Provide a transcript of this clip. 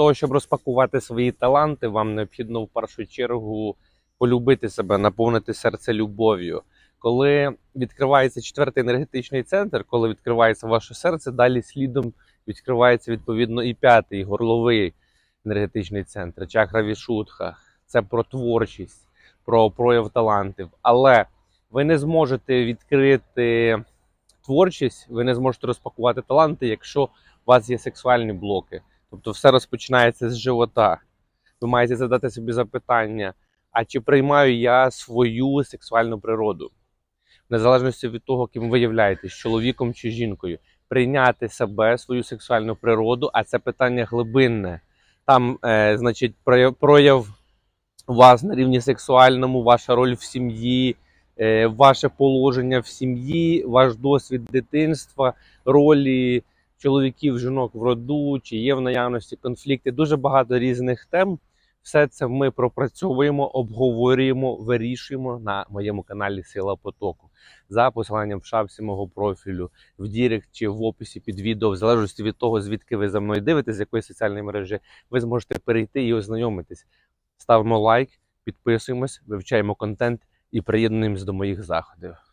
того, щоб розпакувати свої таланти, вам необхідно в першу чергу полюбити себе, наповнити серце любов'ю. Коли відкривається четвертий енергетичний центр, коли відкривається ваше серце, далі слідом відкривається відповідно і п'ятий горловий енергетичний центр, чакра Вішутха. Це про творчість, про прояв талантів. Але ви не зможете відкрити творчість, ви не зможете розпакувати таланти, якщо у вас є сексуальні блоки. Тобто все розпочинається з живота. Ви маєте задати собі запитання: а чи приймаю я свою сексуальну природу? В незалежності від того, ким ви являєтесь, чоловіком чи жінкою, прийняти себе, свою сексуальну природу, а це питання глибинне. Там, е, значить, прояв, вас на рівні сексуальному, ваша роль в сім'ї, е, ваше положення в сім'ї, ваш досвід дитинства, ролі чоловіків, жінок в роду, чи є в наявності конфлікти. Дуже багато різних тем. Все це ми пропрацьовуємо, обговорюємо, вирішуємо на моєму каналі Сила Потоку за посиланням в шапці мого профілю, в Дірект чи в описі під відео, в залежності від того, звідки ви за мною дивитесь, з якої соціальної мережі, ви зможете перейти і ознайомитись. Ставимо лайк, підписуємось, вивчаємо контент і приєднуємось до моїх заходів.